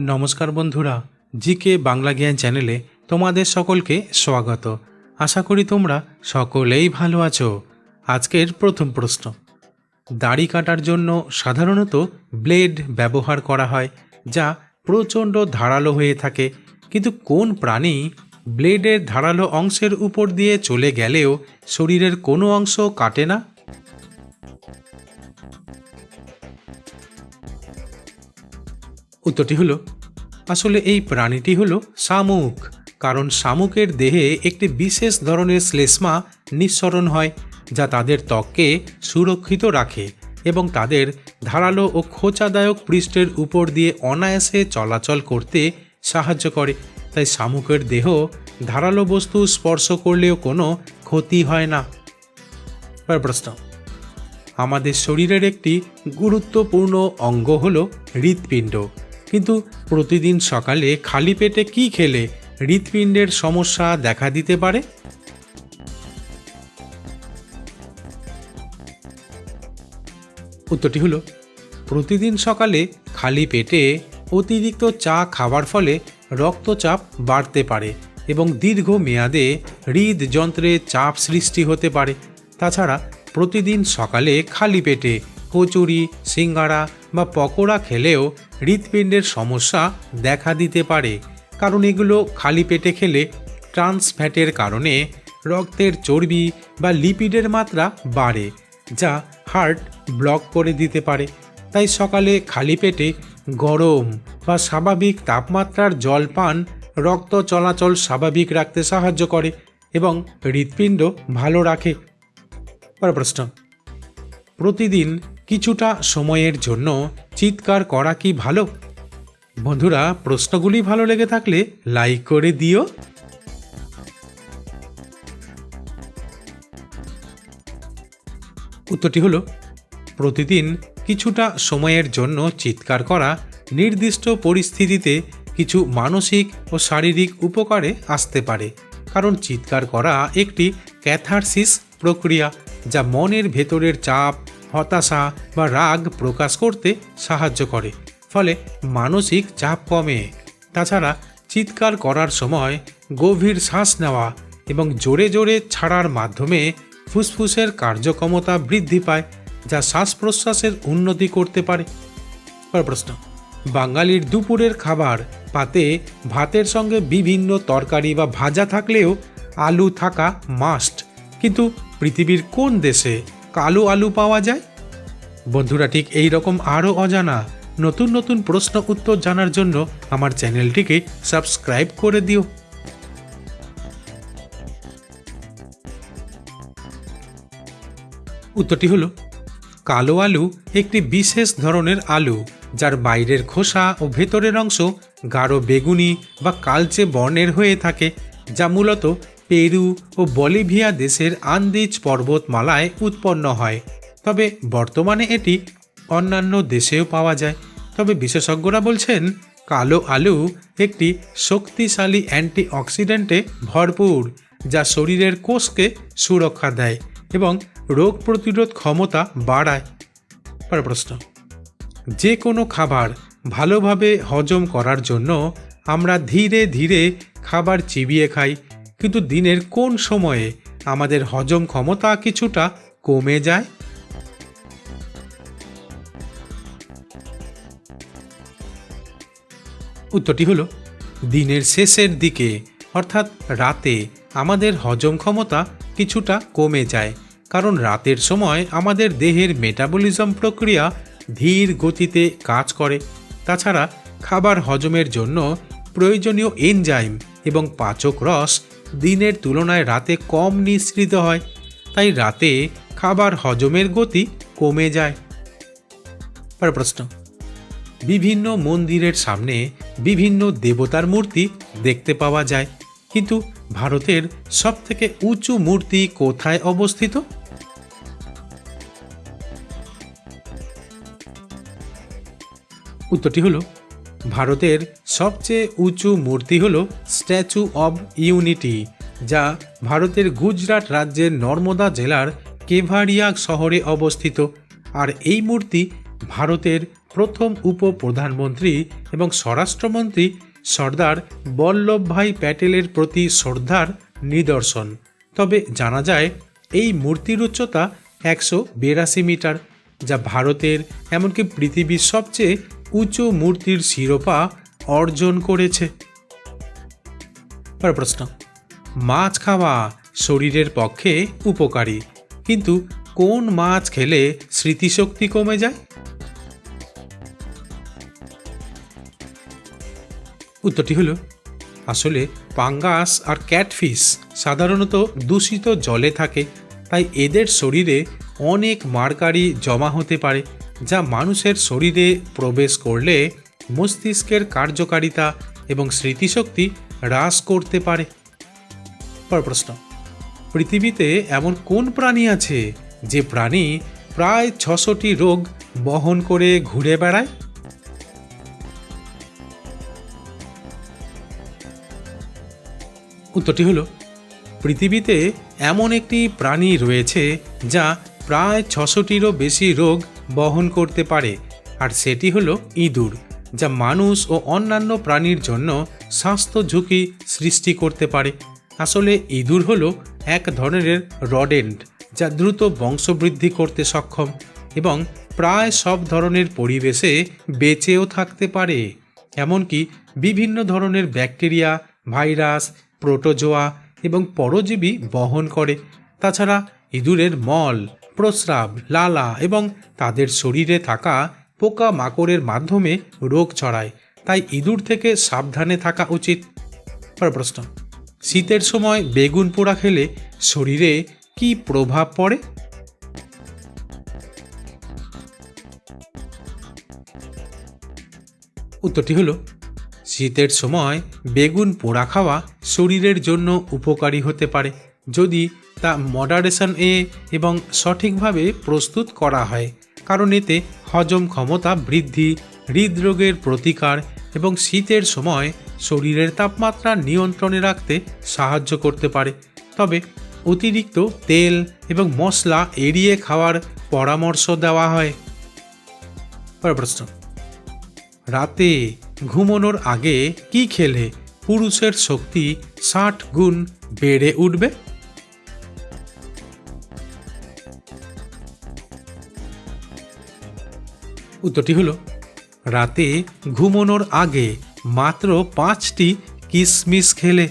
নমস্কার বন্ধুরা, জিকে বাংলা জ্ঞান চ্যানেলে তোমাদের সকলকে স্বাগত। আশা করি তোমরা সকলেই ভালো আছো। আজকের প্রথম প্রশ্ন। দাড়ি কাটার জন্য সাধারণত ব্লেড ব্যবহার করা হয়, যা প্রচণ্ড ধারালো হয়ে থাকে। কিন্তু কোন প্রাণী ব্লেডের ধারালো অংশের উপর দিয়ে চলে গেলেও শরীরের কোনো অংশ কাটে না? উত্তরটি হলো, আসলে এই প্রাণীটি হলো শামুক, কারণ শামুকের দেহে একটি বিশেষ ধরনের শ্লেষ্মা নিঃসরণ হয়, যা তাদের ত্বককে সুরক্ষিত রাখে এবং তাদের ধারালো ও খোঁচাদায়ক পৃষ্ঠের উপর দিয়ে অনায়াসে চলাচল করতে সাহায্য করে। তাই শামুকের দেহ ধারালো বস্তু স্পর্শ করলেও কোনো ক্ষতি হয় না। প্রশ্ন, আমাদের শরীরের একটি গুরুত্বপূর্ণ অঙ্গ হলো হৃৎপিণ্ড। কিন্তু প্রতিদিন সকালে খালি পেটে কি খেলে হৃৎপিণ্ডের সমস্যা দেখা দিতে পারে? উত্তরটি হলো, প্রতিদিন সকালে খালি পেটে অতিরিক্ত চা খাওয়ার ফলে রক্তচাপ বাড়তে পারে এবং দীর্ঘ মেয়াদে হৃদযন্ত্রে চাপ সৃষ্টি হতে পারে। তাছাড়া প্রতিদিন সকালে খালি পেটে কচুরি, সিঙ্গারা বা পকোড়া খেলেও হৃৎপিণ্ডের সমস্যা দেখা দিতে পারে। কারণ এগুলো খালি পেটে খেলে ট্রান্স ফ্যাটের কারণে রক্তের চর্বি বা লিপিডের মাত্রা বাড়ে, যা হার্ট ব্লক করে দিতে পারে। তাই সকালে খালি পেটে গরম বা স্বাভাবিক তাপমাত্রার জল পান রক্ত চলাচল স্বাভাবিক রাখতে সাহায্য করে এবং হৃৎপিণ্ড ভালো রাখে। প্রশ্ন। প্রতিদিন কিছুটা সময়ের জন্য চিৎকার করা কি ভালো? বন্ধুরা, প্রশ্নগুলি ভালো লেগে থাকলে লাইক করে দিও। উত্তরটি হলো, প্রতিদিন কিছুটা সময়ের জন্য চিৎকার করা নির্দিষ্ট পরিস্থিতিতে কিছু মানসিক ও শারীরিক উপকারে আসতে পারে। কারণ চিৎকার করা একটি ক্যাথারসিস প্রক্রিয়া, যা মনের ভেতরের চাপ হতাশা বা রাগ প্রকাশ করতে সাহায্য করে। ফলে মানসিক চাপ কমে। তাছাড়া চিৎকার করার সময় গভীর শ্বাস নেওয়া এবং জোরে জোরে ছাড়ার মাধ্যমে ফুসফুসের কার্যক্ষমতা বৃদ্ধি পায়, যা শ্বাস প্রশ্বাসের উন্নতি করতে পারে। প্রশ্ন, বাঙালির দুপুরের খাবার, পাতে, ভাতের সঙ্গে বিভিন্ন তরকারি বা ভাজা থাকলেও আলু থাকা মাস্ট। কিন্তু পৃথিবীর কোন দেশে কালো আলু পাওয়া যায়? বন্ধুরা, ঠিক এই রকম আরও অজানা নতুন নতুন প্রশ্ন উত্তর জানার জন্য আমার চ্যানেলটিকে সাবস্ক্রাইব করে দিও। উত্তরটি হলো, কালো আলু একটি বিশেষ ধরনের আলু, যার বাইরের খোসা ও ভেতরের অংশ গাঢ় বেগুনি বা কালচে বর্ণের হয়ে থাকে, যা মূলত পেরু ও বলিভিয়া দেশের আন্দিজ পর্বতমালায় উৎপন্ন হয়। তবে বর্তমানে এটি অন্যান্য দেশেও পাওয়া যায়। তবে বিশেষজ্ঞরা বলছেন, কালো আলু একটি শক্তিশালী অ্যান্টিঅক্সিডেন্টে ভরপুর, যা শরীরের কোষকে সুরক্ষা দেয় এবং রোগ প্রতিরোধ ক্ষমতা বাড়ায়। পরের প্রশ্ন, যে কোনো খাবার ভালোভাবে হজম করার জন্য আমরা ধীরে ধীরে খাবার চিবিয়ে খাই। কিন্তু দিনের কোন সময়ে আমাদের হজম ক্ষমতা কিছুটা কমে যায়? উত্তরটি হলো, দিনের শেষের দিকে, অর্থাৎ রাতে, আমাদের হজম ক্ষমতা কিছুটা কমে যায়, কারণ রাতের সময় আমাদের দেহের মেটাবলিজম প্রক্রিয়া ধীর গতিতে কাজ করে। তাছাড়া খাবার হজমের জন্য প্রয়োজনীয় এনজাইম এবং পাচক রস দিনের তুলনায় রাতে কম নিঃসৃত হয় তাই রাতে খাবার হজমের গতি কমে যায়। পরের প্রশ্ন। বিভিন্ন মন্দিরের সামনে বিভিন্ন দেবতার মূর্তি দেখতে পাওয়া যায় কিন্তু ভারতের সবথেকে উঁচু মূর্তি কোথায় অবস্থিত? উত্তরটি হলো ভারতের সবচেয়ে উঁচু মূর্তি হলো স্ট্যাচু অব ইউনিটি, যা ভারতের গুজরাট রাজ্যের নর্মদা জেলার কেভারিয়া শহরে অবস্থিত। আর এই মূর্তি ভারতের প্রথম উপপ্রধানমন্ত্রী এবং স্বরাষ্ট্রমন্ত্রী সর্দার বল্লভভাই প্যাটেলের প্রতি শ্রদ্ধার নিদর্শন। তবে জানা যায়, এই মূর্তির উচ্চতা একশো বিরাশি মিটার, যা ভারতের এমনকি পৃথিবীর সবচেয়ে উঁচু মূর্তির শিরোপা অর্জন করেছে। প্রশ্ন। মাছ খাওয়া শরীরের পক্ষে উপকারী, কিন্তু কোন মাছ খেলে স্মৃতিশক্তি কমে যায়? উত্তরটি হলো, আসলে পাঙ্গাস আর ক্যাটফিশ সাধারণত দূষিত জলে থাকে, তাই এদের শরীরে অনেক মারকারি জমা হতে পারে। যা মানুষের শরীরে প্রবেশ করলে মস্তিষ্কের কার্যকারিতা এবং স্মৃতিশক্তি হ্রাস করতে পারে। পর প্রশ্ন, পৃথিবীতে এমন কোন প্রাণী আছে যে প্রাণী প্রায় ছশোটি রোগ বহন করে ঘুরে বেড়ায়? উত্তরটি হলো, পৃথিবীতে এমন একটি প্রাণী রয়েছে যা প্রায় ছশোটিরও বেশি রোগ বহন করতে পারে, আর সেটি হলো ইঁদুর, যা মানুষ ও অন্যান্য প্রাণীর জন্য স্বাস্থ্য ঝুঁকি সৃষ্টি করতে পারে। আসলে ইঁদুর হলো এক ধরনের রডেন্ট, যা দ্রুত বংশবৃদ্ধি করতে সক্ষম এবং প্রায় সব ধরনের পরিবেশে বেঁচেও থাকতে পারে। এমনকি বিভিন্ন ধরনের ব্যাকটেরিয়া, ভাইরাস, প্রোটোজোয়া এবং পরজীবী বহন করে। তাছাড়া ইঁদুরের মল প্রস্রাব, লালা এবং তাদের শরীরে থাকা পোকা মাকড়ের মাধ্যমে রোগ ছড়ায়। তাই ইঁদুর থেকে সাবধানে থাকা উচিত। প্রশ্ন, শীতের সময় বেগুন পোড়া খেলে শরীরে কি প্রভাব পড়ে? উত্তরটি হলো, শীতের সময় বেগুন পোড়া খাওয়া শরীরের জন্য উপকারী হতে পারে। যদি তা মডারেশন এ এবং সঠিকভাবে প্রস্তুত করা হয়, কারণ এতে হজম ক্ষমতা বৃদ্ধি, হৃদরোগের প্রতিকার এবং শীতের সময় শরীরের তাপমাত্রা নিয়ন্ত্রণে রাখতে সাহায্য করতে পারে। তবে অতিরিক্ত তেল এবং মশলা এড়িয়ে খাওয়ার পরামর্শ দেওয়া হয়। প্রশ্ন। রাতে ঘুমানোর আগে কি খেলে পুরুষের শক্তি ষাট গুণ বেড়ে উঠবে? উত্তরটি হলো, রাতে ঘুমোনোর আগে মাত্র পাঁচটি কিসমিস খেলে।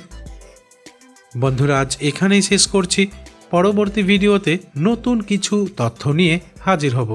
বন্ধুরা, আজ এখানেই শেষ করছি। পরবর্তী ভিডিওতে নতুন কিছু তথ্য নিয়ে হাজির হব।